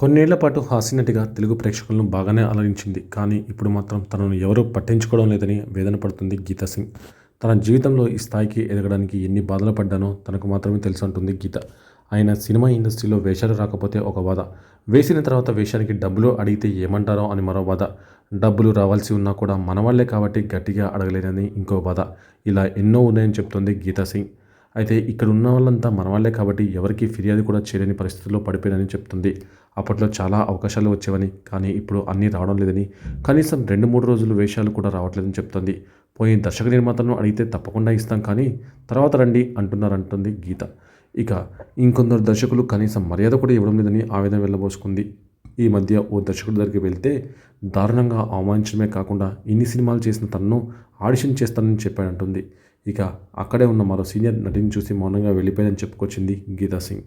కొన్నేళ్ళ పాటు హాస్యనటిగా తెలుగు ప్రేక్షకులను బాగానే అలరించింది. కానీ ఇప్పుడు మాత్రం తనను ఎవరూ పట్టించుకోవడం లేదని వేదన పడుతుంది గీతా సింగ్. తన జీవితంలో ఈ స్థాయికి ఎదగడానికి ఎన్ని బాధలు పడ్డానో తనకు మాత్రమే తెలిసి ఉంటుంది గీత. ఆయన సినిమా ఇండస్ట్రీలో వేషాలు రాకపోతే ఒక బాధ. వేసిన తర్వాత వేషానికి డబ్బులు అడిగితే ఏమంటారో అని మరో బాధ. డబ్బులు రావాల్సి ఉన్నా కూడా మనవాళ్ళే కాబట్టి గట్టిగా అడగలేనని ఇంకో బాధ. ఇలా ఎన్నో ఉన్నాయని చెప్తుంది గీతా సింగ్. అయితే ఇక్కడ ఉన్న వాళ్ళంతా మన వాళ్ళే కాబట్టి ఎవరికి ఫిర్యాదు కూడా చేయలేని పరిస్థితుల్లో పడిపోయానని చెప్తుంది. అప్పట్లో చాలా అవకాశాలు వచ్చేవని కానీ ఇప్పుడు అన్నీ రావడం లేదని కనీసం రెండు మూడు రోజులు వేషాలు కూడా రావట్లేదని చెప్తుంది. పోయి దర్శక నిర్మాతలను అడిగితే తప్పకుండా ఇస్తాం కానీ తర్వాత రండి అంటున్నారంటుంది గీత. ఇక ఇంకొందరు దర్శకులు కనీసం మర్యాద కూడా ఇవ్వడం లేదని ఆవేదన వెళ్ళబోసుకుంది ఈ మధ్య ఓ దర్శకుడి దగ్గరికి వెళ్తే దారుణంగా అవమానించడమే కాకుండా ఇన్ని సినిమాలు చేసిన తనను ఆడిషన్ చేస్తానని చెప్పాడంటుంది. ఇక అక్కడే ఉన్న మరో సీనియర్ నటిని చూసి మౌనంగా వెళ్ళిపోయిందని చెప్పుకొచ్చింది గీతా సింగ్.